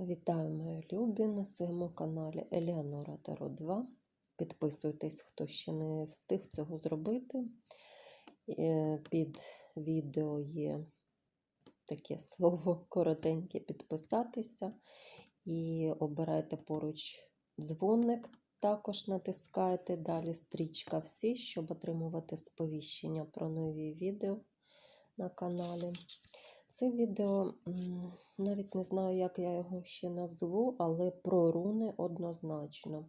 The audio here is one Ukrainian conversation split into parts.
Вітаю, мої любі, на своєму каналі Еліанора Таро 2. Підписуйтесь, хто ще не встиг цього зробити. Е, Під відео є таке слово коротеньке підписатися. І обирайте поруч дзвоник, також натискайте далі стрічка всі, щоб отримувати сповіщення про нові відео на каналі. Це відео навіть не знаю, як я його ще назву, але про руни однозначно.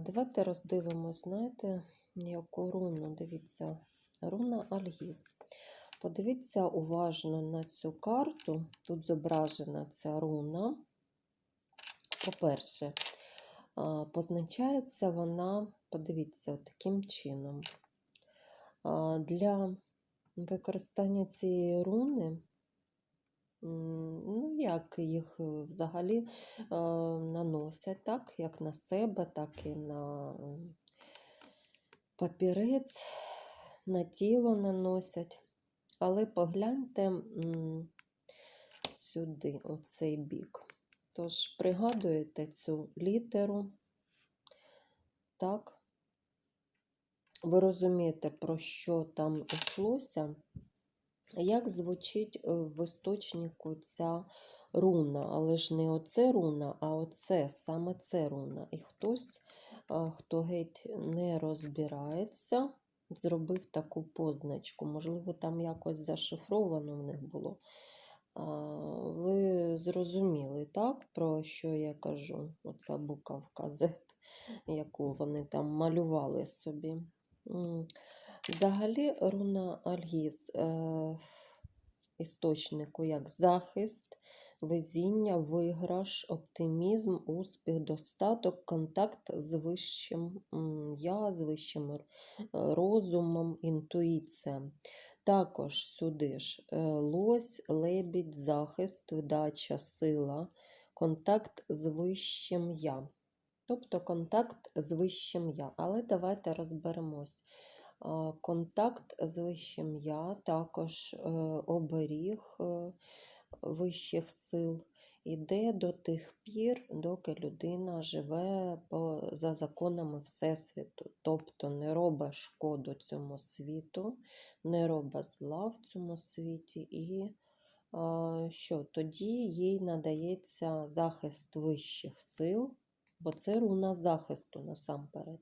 Давайте роздивимось, знаєте, яку руну. Дивіться, руна Альгіз. Подивіться уважно на цю карту. Тут зображена ця руна. По-перше, позначається вона, подивіться, таким чином. Для використання цієї руни, ну, як їх е, взагалі е, наносять, так, як на себе, так і на папірець, на тіло наносять. Але погляньте сюди, у цей бік. Тож пригадуєте цю літеру, так? Ви розумієте, про що там йшлося, як звучить е, в істочнику ця руна, але ж не оце руна, а оце, саме це руна. І хтось, хто геть не розбирається, зробив таку позначку. Можливо, там якось зашифровано в них було. Ви зрозуміли, так, про що я кажу? Оця буковка Z, яку вони там малювали собі. Взагалі, руна Альгіз е, істочнику як захист, везіння, виграш, оптимізм, успіх, достаток, контакт з вищим я, з вищим розумом, інтуїція. Також сюди ж е, лось, лебідь, захист, вдача, сила, контакт з вищим я. Тобто контакт з вищим я. Але давайте розберемось. Контакт з вищим я, також е, оберіг е, вищих сил іде до тих пір, доки людина живе за законами Всесвіту. Тобто не робить шкоду цьому світу, не робить зла в цьому світі і що тоді їй надається захист вищих сил, бо це руна захисту насамперед.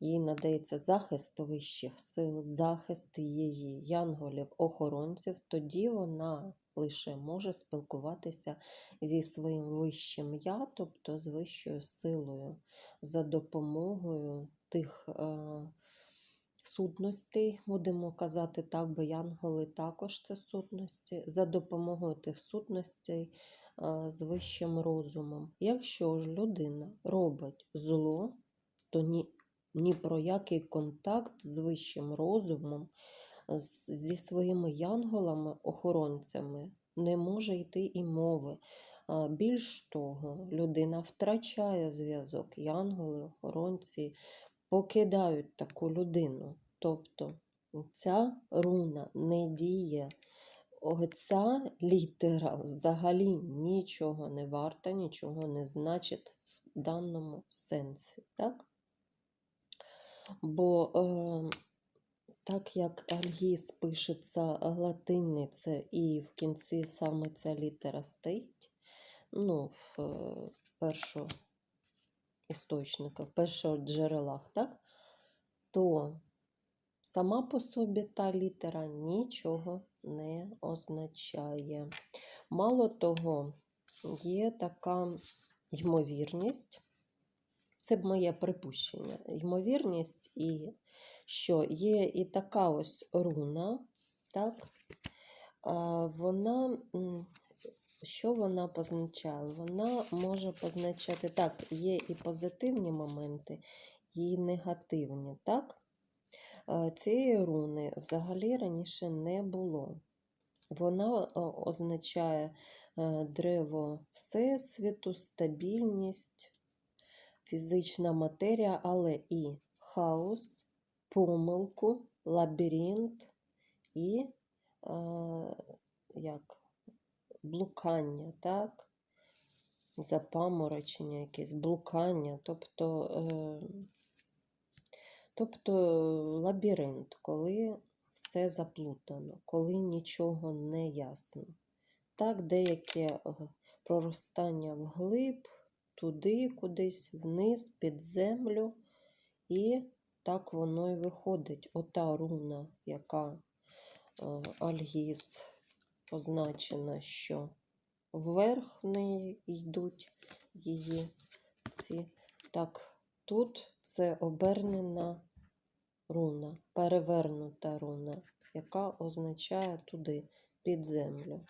Їй надається захист вищих сил, захист її янголів, охоронців, тоді вона лише може спілкуватися зі своїм вищим я, тобто з вищою силою, за допомогою тих е, сутностей, будемо казати так, бо янголи також це сутності, за допомогою тих сутностей з вищим розумом. Якщо ж людина робить зло, то ні, ні про який контакт з вищим розумом, зі своїми янголами, охоронцями не може йти і мови. Більш того, людина втрачає зв'язок. Янголи, охоронці покидають таку людину. Тобто ця руна не діє. Оця літера взагалі нічого не варта, нічого не значить в даному сенсі. Так? Бо е, так як Альгіз пишеться латиниця і в кінці саме ця літера стоїть, ну, в, е, в істочника, в перших джерелах, так? то сама по собі та літера нічого не означає. Мало того, є така ймовірність, це моє припущення, ймовірність, і що є і така ось руна, так, вона, що вона позначає? Вона може позначати, так, є і позитивні моменти, і негативні, так? А, Цієї руни взагалі раніше не було. Вона означає е, древо Всесвіту, стабільність, фізична матерія, але і хаос, помилку, лабіринт і е, як блукання, так? запаморочення, якесь блукання, тобто, е, тобто лабіринт, коли все заплутано, коли нічого не ясно. Так, деяке проростання вглиб, туди, кудись, вниз, під землю, і так воно і виходить. Ота руна, яка е, Альгіз позначена, що вверх в неї йдуть її ці. Так, тут це обернена руна, перевернута руна, яка означає туди, під землю.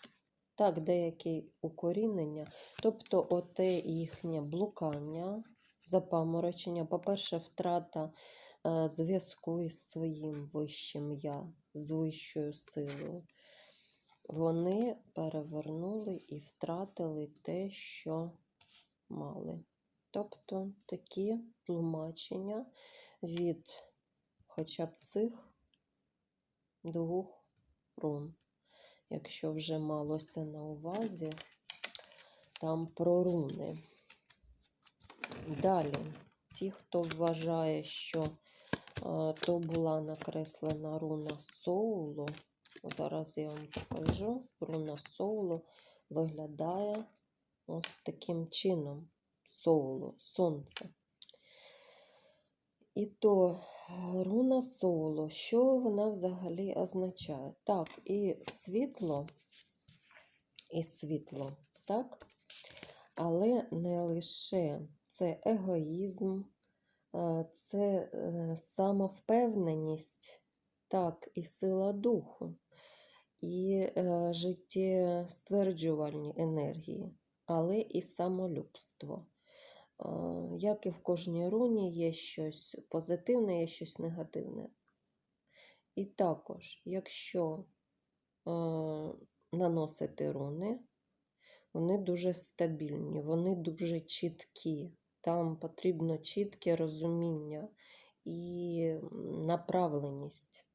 Так, деякі укорінення, тобто оте їхнє блукання, запаморочення, по-перше, втрата е, зв'язку із своїм вищим я, з вищою силою. Вони перевернули і втратили те, що мали. Тобто такі тлумачення від хоча б цих двох рун. Якщо вже малося на увазі, там про руни. Далі, ті, хто вважає, що то була накреслена руна соулу, зараз я вам покажу, руна соулу виглядає ось таким чином. Соулу, сонце. І то руна соло, що вона взагалі означає? Так, і світло, і світло, так? Але не лише це егоїзм, е, це е, самовпевненість, так, і сила духу, і життєстверджувальні енергії, але і самолюбство. Е, Як і в кожній руні, є щось позитивне, є щось негативне. І також, якщо е, наносити руни, вони дуже стабільні, вони дуже чіткі. Там потрібно чітке розуміння і направленість.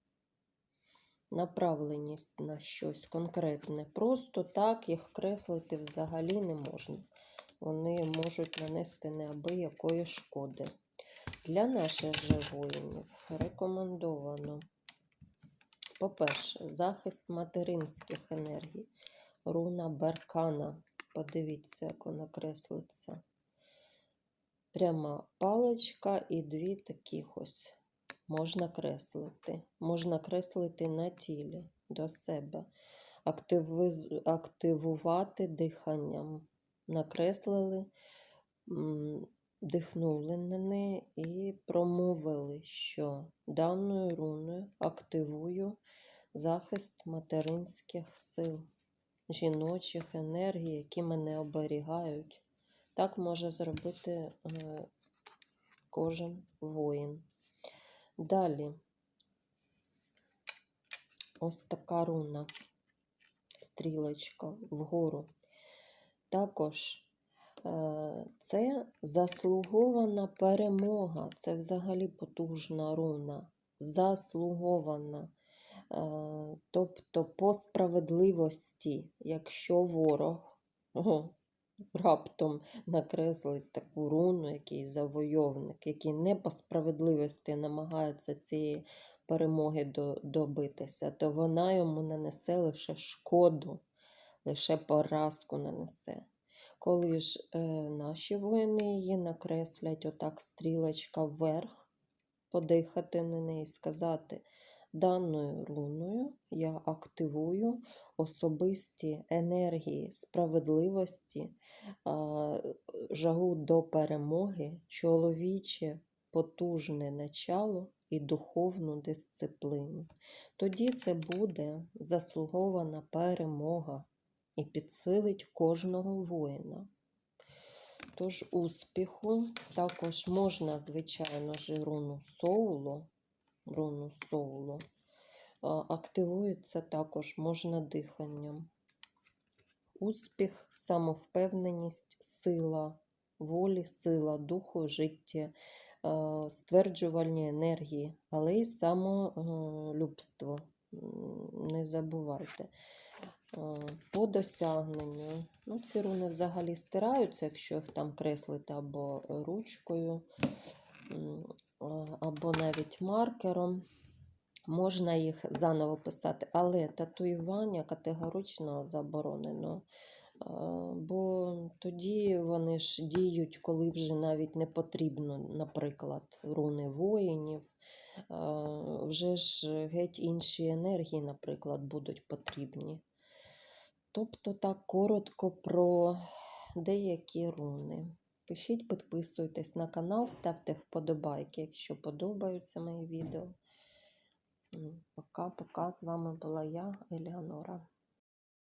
Направленість на щось конкретне. Просто так їх креслити взагалі не можна вони можуть нанести неабиякої шкоди. Для наших же воїнів рекомендовано, по-перше, захист материнських енергій, руна Беркана. Подивіться, як вона креслиться. Пряма паличка і дві таких ось можна креслити. Можна креслити на тілі до себе, активувати диханням накреслили, дихнули на неї і промовили, що даною руною активую захист материнських сил, жіночих енергій, які мене оберігають. Так може зробити е, кожен воїн. Далі ось така руна, стрілочка вгору. Також е, це заслугована перемога, це взагалі потужна руна, заслугована. Е, тобто по справедливості, якщо ворог о, раптом накреслить таку руну, який завойовник, який не по справедливості намагається цієї перемоги добитися, то вона йому нанесе лише шкоду лише поразку нанесе. Коли ж е, наші воїни її накреслять, отак стрілочка вверх, подихати на неї, сказати, даною руною я активую особисті енергії, справедливості, е, жагу до перемоги, чоловіче потужне начало і духовну дисципліну. Тоді це буде заслугована перемога і підсилить кожного воїна. Тож успіху також можна, звичайно ж, руну соулу, руну соулу, активується також можна диханням. Успіх, самовпевненість, сила волі, сила духу, життя, стверджувальні енергії, але й самолюбство. Не забувайте. Е, по досягненню. Ну, ці руни взагалі стираються, якщо їх там креслити або ручкою, або навіть маркером. Можна їх заново писати, але татуювання категорично заборонено. Е, Бо тоді вони ж діють, коли вже навіть не потрібно, наприклад, руни воїнів. Е, Вже ж геть інші енергії, наприклад, будуть потрібні. Тобто так коротко про деякі руни. Пишіть, підписуйтесь на канал, ставте вподобайки, якщо подобаються мої відео. Пока-пока. З вами була я, Елеонора.